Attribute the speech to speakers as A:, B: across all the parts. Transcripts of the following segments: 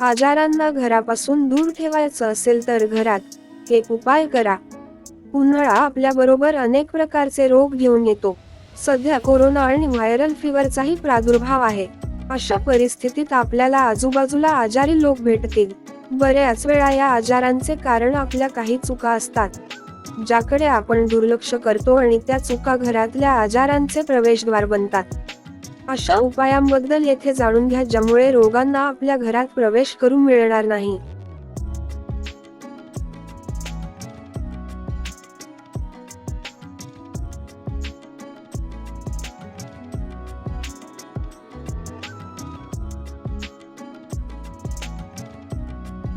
A: आजारांना घरापासून दूर ठेवायचं असेल तर घरात एक उपाय करा. उन्हाळा आपल्याबरोबर अनेक प्रकारचे रोग घेऊन येतो. सध्या कोरोना आणि व्हायरल फीवरचाही प्रादुर्भाव आहे. अशा परिस्थितीत आपल्याला आजूबाजूला आजारी लोक भेटतील. बऱ्याच वेळा या आजारांचे कारण आपल्या काही चुका असतात. ज्याकडे आपण दुर्लक्ष करतो आणि त्या चुका घरातल्या आजारांचे प्रवेशद्वार बनतात. अशा उपायांबद्दल येथे जाणून घ्या ज्यामुळे रोगांना आपल्या घरात प्रवेश करू मिळणार नाही.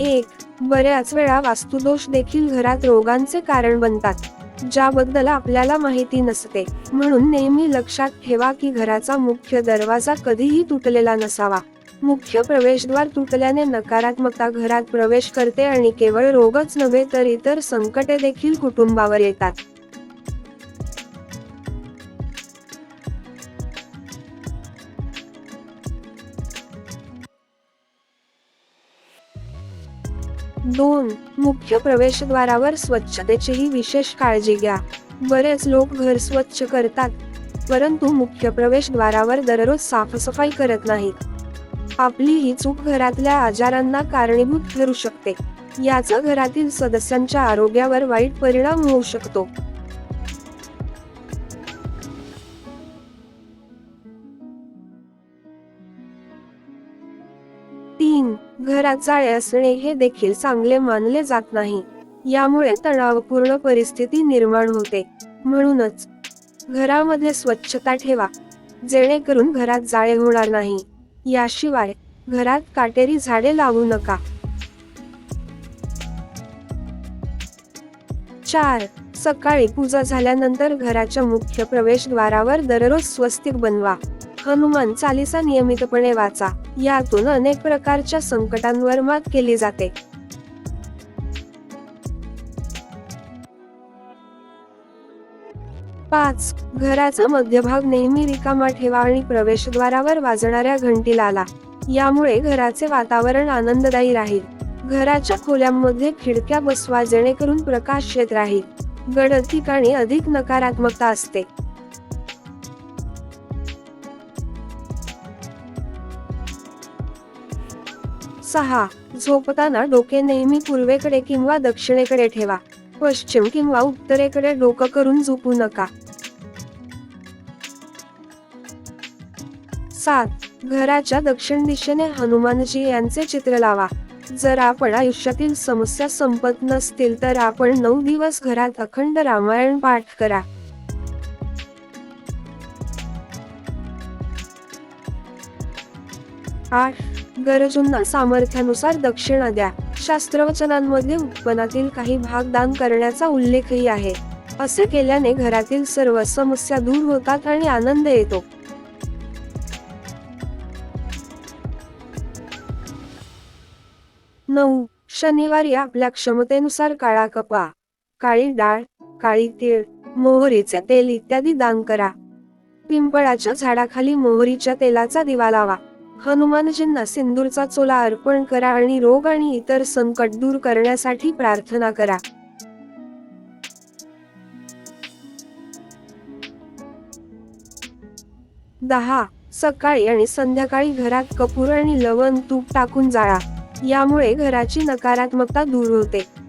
A: एक बऱ्याच वेळा वास्तुदोष देखील घरात रोगांचे कारण बनतात. ज्याबद्दल आपल्याला माहिती नसते. म्हणून नेहमी लक्षात ठेवा की घराचा मुख्य दरवाजा कधीही तुटलेला नसावा. मुख्य प्रवेशद्वार तुटल्याने नकारात्मकता घरात प्रवेश करते आणि केवळ रोगच नव्हे तर इतर संकटे देखील कुटुंबावर येतात. दोन मुख्य प्रवेशद्वारावर स्वच्छतेचीही विशेष काळजी घ्या. बरेच लोक घर स्वच्छ करतात परंतु मुख्य प्रवेशद्वारावर दररोज साफसफाई करत नाहीत. आपली ही चूक घरातल्या आजारांना कारणीभूत ठरू शकते. याचा घरातील सदस्यांच्या आरोग्यावर वाईट परिणाम होऊ शकतो. तीन घरात जाळे असणे हे देखील चांगले मानले जात नाही. यामुळे तणावपूर्ण परिस्थिती निर्माण होते. म्हणूनच घरामध्ये स्वच्छता ठेवा. जेणेकरून घरात जाळे होणार नाही. याशिवाय घरात काटेरी झाडे लावू नका. चार. सकाळी पूजा झाल्यानंतर घराच्या मुख्य प्रवेशद्वारावर दररोज स्वस्तिक बनवा. हनुमान चालिसा नियमितपणे वाचा. यातून अनेक प्रकारच्या संकटांवर मात केली जाते. पाच. घराचा मध्यभाग नेहमी रिकामा ठेवा आणि प्रवेशद्वारावर वाजणाऱ्या घंटीला आला यामुळे घराचे वातावरण आनंददायी राहील. घराच्या खोल्यांमध्ये खिडक्या बसवा जेणेकरून प्रकाश येत राहील. गडद ठिकाणी अधिक नकारात्मकता असते. सहा. झोपताना डोके नेहमी पूर्वेकडे किंवा दक्षिणेकडे ठेवा. पश्चिम किंवा उत्तरेकडे डोकं करून झोपू नका. सात. घराच्या दक्षिण दिशेने हनुमानजी यांचे चित्र लावा. जर आपण आयुष्यातील समस्या संपत नसतील तर आपण नऊ दिवस घरात अखंड रामायण पाठ करा. आठ. गरजूंना सामर्थ्यानुसार दक्षिणा द्या. शास्त्रवचनांमध्ये उत्पन्नातील काही भाग दान करण्याचा उल्लेखही आहे. असे केल्याने घरातील सर्व समस्या दूर होतात आणि आनंद येतो. नऊ. शनिवारी आपल्या क्षमतेनुसार काळा कपा काळी डाळ काळी तीळ मोहरीचे तेल इत्यादी दान करा. पिंपळाच्या झाडाखाली मोहरीच्या तेलाचा दिवा लावा. हनुमानजींना सिंदूरचा चोला अर्पण करा आणि रोग आणि इतर संकट दूर करण्यासाठी प्रार्थना करा. दहा सकाळी आणि संध्याकाळी घरात कपूर आणि लवण तूप टाकून जाळा. यामुळे घराची नकारात्मकता दूर होते.